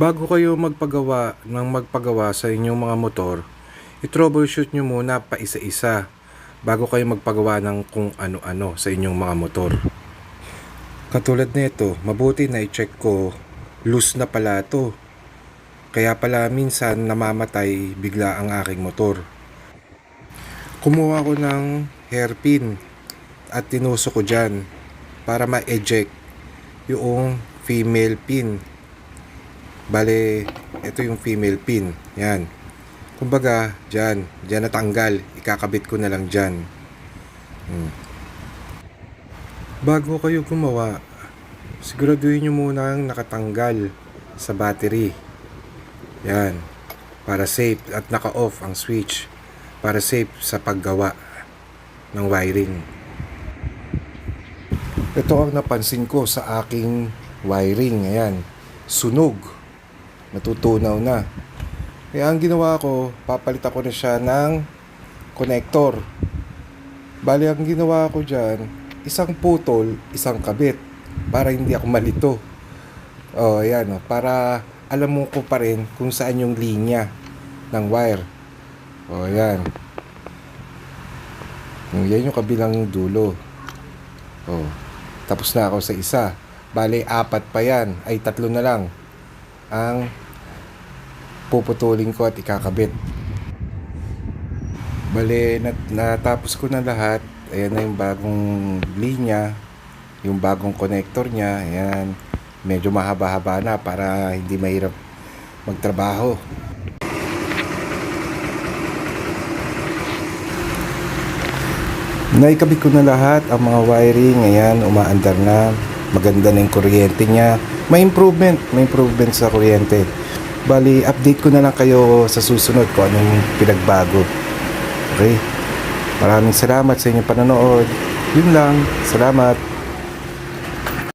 Bago kayo magpagawa ng magpagawa sa inyong mga motor, i-troubleshoot nyo muna pa isa-isa bago kayo magpagawa ng kung ano-ano sa inyong mga motor. Katulad nito, mabuti na i-check ko, loose na pala to. Kaya pala minsan namamatay bigla ang aking motor. Kumuha ko ng hairpin at tinuso ko dyan para ma-eject yung female pin. Bale, ito yung female pin. Yan. Kumbaga, dyan. Dyan natanggal. Ikakabit ko na lang dyan. Hmm. Bago kayo gumawa, siguraduhin nyo muna ang nakatanggal sa battery. Yan. Para safe at naka-off ang switch. Para safe sa paggawa ng wiring. Ito ang napansin ko sa aking wiring. Ayan. Sunog. Natutunaw na. Kaya ang ginawa ko, papalit ako na siya ng connector. Bali, ang ginawa ko dyan, isang putol, isang kabit. Para hindi ako malito. Oh, ayan. Oh, para alam mo ko pa rin kung saan yung linya ng wire. Oh, ayan. Yan yung kabilang dulo. Oh. Tapos na ako sa isa. Bale, apat pa yan. Ay, tatlo na lang. Ang puputulin ko at ikakabit. Bale, nat natapos ko na lahat. Ayan na yung bagong linya. Yung bagong connector niya. Ayan. Medyo mahaba-haba na para hindi mahirap magtrabaho. Naikabit ko na lahat ang mga wiring. Ayan, umaandar na. Maganda na yung kuryente niya. May improvement. May improvement sa kuryente. Bali, update ko na lang kayo sa susunod kung anong pinagbago. Okay? Maraming salamat sa inyong panonood. Yun lang. Salamat.